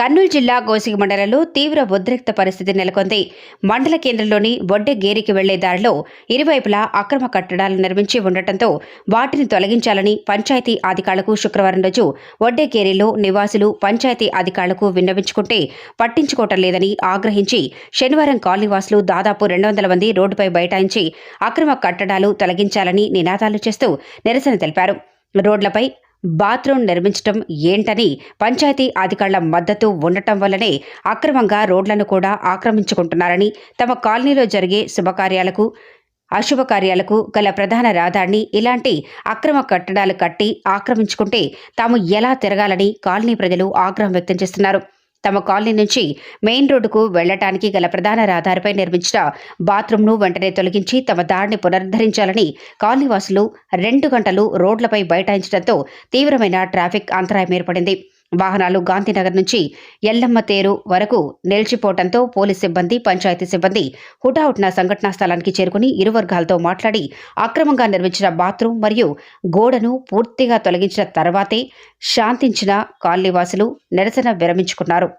కర్నూలు జిల్లా గోసిగి మండలంలో తీవ్ర ఉద్రిక్త పరిస్థితి నెలకొంది. మండల కేంద్రంలోని బొడ్డె గేరికి వెళ్ళే దారిలో ఇరువైపులా అక్రమ కట్టడాలు నిర్మించి ఉండటంతో వాటిని తొలగించాలని పంచాయతీ అధికారులకు శుక్రవారం రోజు వడ్డెగేరిలో నివాసులు పంచాయతీ అధికారులకు విన్నవించుకుంటే పట్టించుకోవటం లేదని ఆగ్రహించి శనివారం కాలనీవాసులు దాదాపు రెండు వందల మంది రోడ్డుపై బైఠాయించి అక్రమ కట్టడాలు తొలగించాలని నినాదాలు చేస్తూ నిరసన తెలిపారు. రోడ్లపై బాత్రూం నిర్మించటం ఏంటని పంచాయతీ అధికారుల మద్దతు ఉండటం వల్లనే అక్రమంగా రోడ్లను కూడా ఆక్రమించుకుంటున్నారని తమ కాలనీలో జరిగే శుభకార్యాలకు అశుభకార్యాలకు గల ప్రధాన రహదారిని ఇలాంటి అక్రమ కట్టడాలు కట్టి ఆక్రమించుకుంటే తాము ఎలా తిరగాలని కాలనీ ప్రజలు ఆగ్రహం వ్యక్తం చేస్తున్నారు. తమ కాలనీ నుంచి మెయిన్ రోడ్డుకు వెళ్ళటానికి గల ప్రధాన రహదారిపై నిర్మించిన బాత్రూంను వెంటనే తొలగించి తమ దాడిని పునరుద్ధరించాలని కాలనీవాసులు రెండు గంటలు రోడ్లపై బైఠాయించడంతో తీవ్రమైన ట్రాఫిక్ అంతరాయం ఏర్పడింది. వాహనాలు గాంధీనగర్ నుంచి ఎల్లమ్మ తేరు వరకు నిలిచిపోవడంతో పోలీస్ సిబ్బంది పంచాయతీ సిబ్బంది హుటాహుటిన సంఘటనా స్థలానికి చేరుకుని ఇరు వర్గాలతో మాట్లాడి అక్రమంగా నిర్మించిన బాత్రూం మరియు గోడను పూర్తిగా తొలగించిన తర్వాతే శాంతించిన కాలనీవాసులు నిరసన విరమించుకున్నారు.